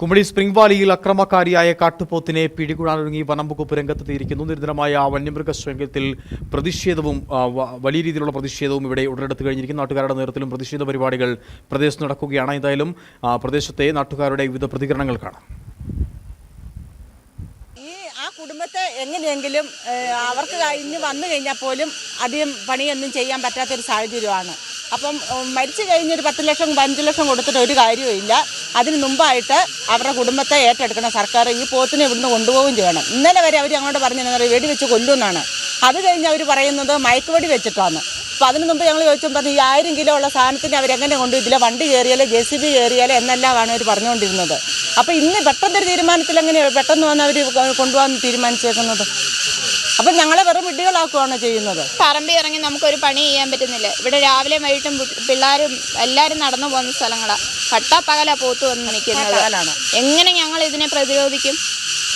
Kumily spring വാലിയിൽ അക്രമകാരിയായ കാട്ടുപോത്തിനെ പിടികൂടാനൊരുങ്ങി വനം വകുപ്പ് രംഗത്തെത്തിയിരിക്കുന്നു നിരന്തരമായ വന്യമൃഗ ശൃംഖലത്തിൽ പ്രതിഷേധവും വലിയ രീതിയിലുള്ള പ്രതിഷേധവും ഇവിടെ ഉടലെടുത്ത് കഴിഞ്ഞിരിക്കുന്നു. നാട്ടുകാരുടെ നേതൃത്വത്തിലും പ്രതിഷേധ പരിപാടികൾ പ്രദേശത്ത് നടക്കുകയാണ്. എന്തായാലും പ്രദേശത്തെ നാട്ടുകാരുടെ വിവിധ പ്രതികരണങ്ങൾ കാണാം. ഈ ആ കുടുംബത്തെ എങ്ങനെയെങ്കിലും അവർക്ക് ഇന്ന് വന്നു കഴിഞ്ഞാൽ പോലും അധികം പണിയൊന്നും ചെയ്യാൻ പറ്റാത്തൊരു സാഹചര്യമാണ്. അപ്പം മരിച്ചു കഴിഞ്ഞൊരു പത്ത് ലക്ഷം പതിനഞ്ച് ലക്ഷം കൊടുത്തിട്ട് ഒരു കാര്യവും അതിന് മുമ്പായിട്ട് അവരുടെ കുടുംബത്തെ ഏറ്റെടുക്കണം. സർക്കാർ ഈ പോത്തിനെ ഇവിടുന്ന് കൊണ്ടുപോവുകയും ചെയ്യണം. ഇന്നലെ വരെ അവർ അങ്ങോട്ട് പറഞ്ഞിരുന്നത് വെടി വെച്ച് കൊല്ലുമെന്നാണ്. അത് കഴിഞ്ഞ് അവർ പറയുന്നത് മയക്കുവെടി വെച്ചിട്ടാണ് അപ്പോൾ അതിന് മുമ്പ് ഞങ്ങൾ ചോദിച്ചപ്പോൾ പറഞ്ഞു ഈ ആയിരം കിലോ ഉള്ള സാധനത്തിന് അവരെങ്ങനെ കൊണ്ടു ഇതിലെ വണ്ടി കയറിയാലോ ജെ സി ബി കയറിയാലോ എന്നെല്ലാമാണ് അവർ പറഞ്ഞുകൊണ്ടിരുന്നത്. അപ്പോൾ ഇന്ന് പെട്ടെന്നൊരു തീരുമാനത്തിൽ എങ്ങനെയാണ് പെട്ടെന്ന് വന്ന് അവർ കൊണ്ടുപോകാൻ തീരുമാനിച്ചേക്കുന്നത്? അപ്പം ഞങ്ങളെ വെറും വിഡ്ഢികളാക്കുകയാണ് ചെയ്യുന്നത്. പറമ്പിൽ ഇറങ്ങി നമുക്കൊരു പണി ചെയ്യാൻ പറ്റുന്നില്ല. ഇവിടെ രാവിലെ വൈകിട്ടും പിള്ളേരും എല്ലാവരും നടന്നു പോകുന്ന സ്ഥലങ്ങളാണ് പകല പോത്തു വന്ന് നിൽക്കുന്നത്. എങ്ങനെ ഞങ്ങൾ ഇതിനെ പ്രതിരോധിക്കും?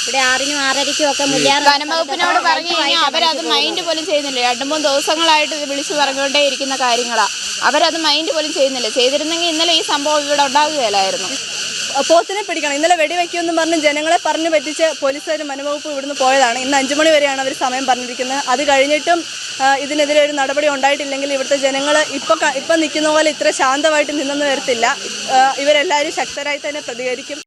ഇവിടെ ആറിനും ആറരയ്ക്കും ഒക്കെ വനംവകുപ്പിനോട് പറഞ്ഞു കഴിഞ്ഞാൽ അവരത് മൈൻഡ് പോലും ചെയ്യുന്നില്ല. രണ്ട് മൂന്ന് ദിവസങ്ങളായിട്ട് ഇത് വിളിച്ചു പറഞ്ഞുകൊണ്ടേ ഇരിക്കുന്ന കാര്യങ്ങളാണ് അവരത് മൈൻഡ് പോലും ചെയ്യുന്നില്ല. ചെയ്തിരുന്നെങ്കിൽ ഇന്നലെ ഈ സംഭവം ഇവിടെ ഉണ്ടാകുകയില്ലായിരുന്നു. പോത്തിനെ പിടിക്കണം. ഇന്നലെ വെടിവെക്കുമെന്ന് പറഞ്ഞ് ജനങ്ങളെ പറഞ്ഞു പറ്റിച്ച് പോലീസുകാർ വനംവകുപ്പ് ഇവിടുന്ന് പോയതാണ്. ഇന്ന് അഞ്ചു മണി വരെയാണ് അവർ സമയം പറഞ്ഞിരിക്കുന്നത്. അത് കഴിഞ്ഞിട്ടും ഇതിനെതിരെ ഒരു നടപടി ഉണ്ടായിട്ടില്ലെങ്കിൽ ഇവിടുത്തെ ജനങ്ങൾ ഇപ്പം ഇപ്പം നിൽക്കുന്ന പോലെ ഇത്ര ശാന്തമായിട്ട് നിന്നെന്ന് വരത്തില്ല. ഇവരെല്ലാവരും ശക്തരായി തന്നെ പ്രതികരിക്കും.